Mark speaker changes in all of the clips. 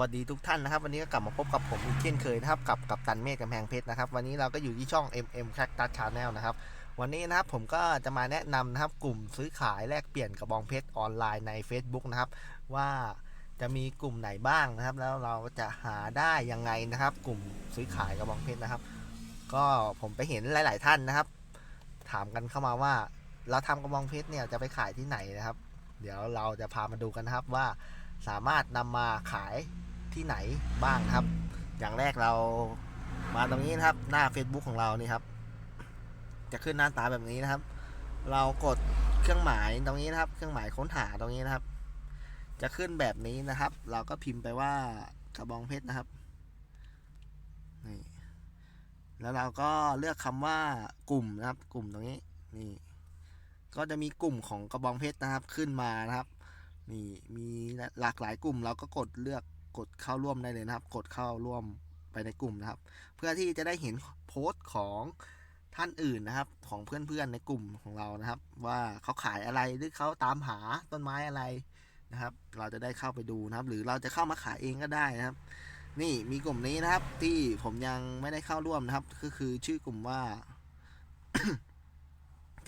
Speaker 1: วัสดีทุกท่านนะครับ วันนี้ก็กลับมาพบกับผมอีกเช่นเคยนะครับ กับกับตันเมฆกำแพงเพชรนะครับ วันนี้เราก็อยู่ที่ช่อง MM Cactus Channel นะครับ วันนี้นะครับผมก็จะมาแนะนำนะครับกลุ่มซื้อขายแลกเปลี่ยนกระบองเพชรออนไลน์ใน Facebook นะครับ ว่าจะมีกลุ่มไหนบ้างนะครับ แล้วเราจะหาได้ยังไงนะครับ กลุ่มซื้อขายกระบองเพชรนะครับ ก็ผมไปเห็นหลาย ๆ ท่านนะครับ ถามกันเข้ามาว่า เราทำกระบองเพชรเนี่ยจะไปขายที่ไหนนะครับ เดี๋ยวเราจะพามาดูกันนะครับว่า สามารถนำมาขายที่ไหนบ้างครับ อย่างแรกเรามาตรงนี้นะครับ หน้า Facebook ของเรานี่ครับ จะขึ้นหน้าตาแบบนี้นะครับ เรากดเครื่องหมายตรงนี้นะครับ เครื่องหมายค้นหาตรงนี้นะครับ จะขึ้นแบบนี้นะครับ เราก็พิมพ์ไปว่ากระบองเพชรนะครับนี่แล้วเราก็เลือกคำว่ากลุ่มนะครับ กลุ่มตรงนี้นี่ ก็จะมีกลุ่มของกระบองเพชรนะครับ ขึ้นมานะครับ นี่มีหลากหลายกลุ่มเราก็กดเลือกกดเข้าร่วมได้เลยนะครับ กดเข้าร่วมไปในกลุ่มนะครับ เพื่อที่จะได้เห็นโพสต์ของท่านอื่นนะครับ ของเพื่อนๆในกลุ่มของเรานะครับ ว่าเขาขายอะไรหรือเขาตามหาต้นไม้อะไรนะครับ เราจะได้เข้าไปดูนะครับ หรือเราจะเข้ามาขายเองก็ได้นะครับ นี่มีกลุ่มนี้นะครับ ที่ผมยังไม่ได้เข้าร่วมนะครับ ก็คือชื่อกลุ่มว่า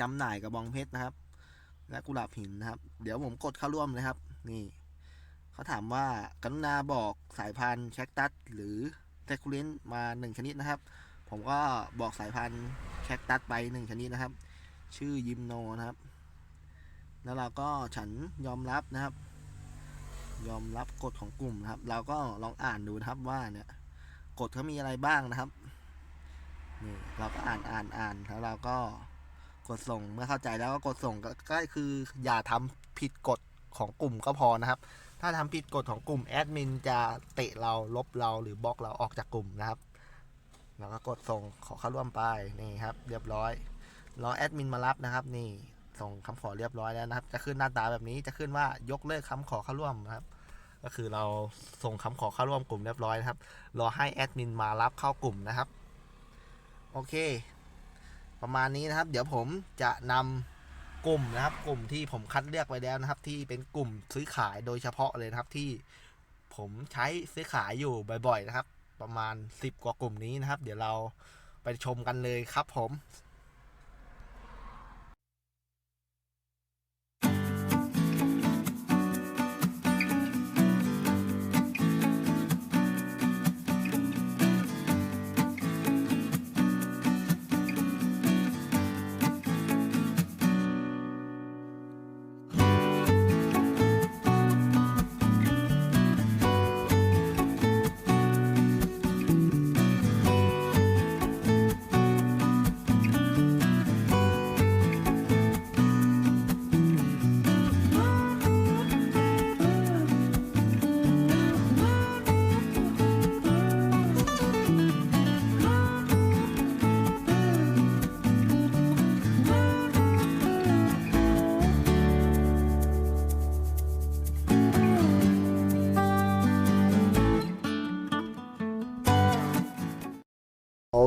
Speaker 1: จำหน่ายกระบองเพชรนะครับ และกุหลาบหินนะครับ เดี๋ยวผมกดเข้าร่วมเลยครับ นี่เขาถามว่ากรุณาบอกสายพันธุ์แคคตัสหรือแทคูเลนมาหนึ่งชนิดนะครับ ผมก็บอกสายพันธุ์แคคตัสไปหนึ่งชนิดนะครับ ชื่อยิมโนนะครับ แล้วเราก็ฉันยอมรับนะครับ ยอมรับกฎของกลุ่มนะครับ เราก็ลองอ่านดูนะครับว่าเนี่ยกฎเขามีอะไรบ้างนะครับนี่เราก็อ่านอ่านอ่านแล้วเราก็ กดส่งเมื่อเข้าใจแล้วก็กดส่งก็คืออย่าทำผิดกฎของกลุ่มก็พอนะครับ ถ้าทำผิดกฎของกลุ่มแอดมินจะเตะเราลบเราหรือบล็อกเราออกจากกลุ่มนะครับแล้วก็กดส่งขอเข้าร่วมไปนี่ครับ เรียบร้อยรอแอดมินมารับนะครับ นี่ส่งคำขอเรียบร้อยแล้วนะครับ จะขึ้นหน้าตาแบบนี้จะขึ้นว่ายกเลิกคำขอเข้าร่วมนะครับ ก็คือเราส่งคำขอเข้าร่วมกลุ่มเรียบร้อยนะครับ รอให้แอดมินมารับเข้ากลุ่มนะครับ โอเค ประมาณนี้นะครับ เดี๋ยวผมจะนำกลุ่มนะครับ กลุ่มที่ผมคัดเลือกไว้แล้วนะครับ ที่เป็นกลุ่มซื้อขายโดยเฉพาะเลยนะครับที่ผมใช้ซื้อขายอยู่บ่อย ๆ นะครับ ประมาณ 10 กว่ากลุ่มนี้นะครับ เดี๋ยวเราไปชมกันเลยครับผม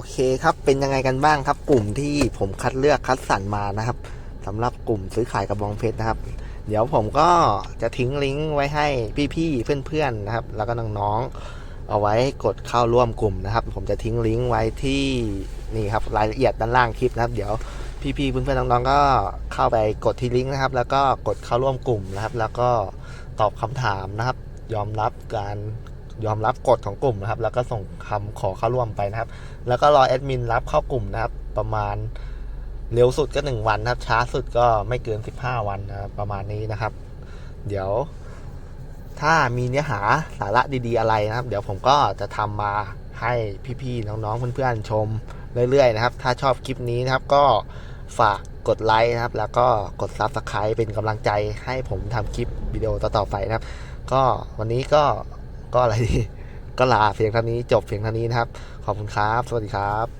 Speaker 1: เคครับ เป็นยังไงกันบ้างครับ กลุ่มที่ผมคัดเลือกคัดสรรมานะครับสำหรับกลุ่มซื้อขายกระบองเพชรนะครับ เดี๋ยวผมก็จะทิ้งลิงก์ไว้ให้พี่ๆเพื่อนๆนะครับ แล้วก็น้องๆเอาไว้กดเข้าร่วมกลุ่มนะครับ ผมจะทิ้งลิงก์ไว้ที่นี่ครับรายละเอียดด้านล่างคลิปนะครับ เดี๋ยวพี่ๆเพื่อนๆน้องๆก็เข้าไปกดที่ลิงก์นะครับ แล้วก็กดเข้าร่วมกลุ่มนะครับ แล้วก็ตอบคำถามนะครับ ยอมรับการ ยอมรับกฎของกลุ่มนะครับ แล้วก็ส่งคำขอเข้าร่วมไปนะครับ แล้วก็รอแอดมินรับเข้ากลุ่มนะครับ ประมาณเร็วสุดก็ 1 วันนะครับ ช้าสุดก็ไม่เกิน 15 วันนะครับประมาณนี้นะครับ เดี๋ยวถ้ามีเนื้อหาสาระดีๆอะไรนะครับ เดี๋ยวผมก็จะทำมาให้พี่ๆน้องๆเพื่อนๆชมเรื่อยๆนะครับ ถ้าชอบคลิปนี้นะครับก็ฝากกดไลค์นะครับ แล้วก็กด Subscribe เป็นกำลังใจให้ผมทำคลิปวิดีโอต่อๆไปนะครับ ก็วันนี้ก็ ก็อะไรดีก็ลาเพียงเท่านี้จบเพียงเท่านี้นะครับ ขอบคุณครับ สวัสดีครับ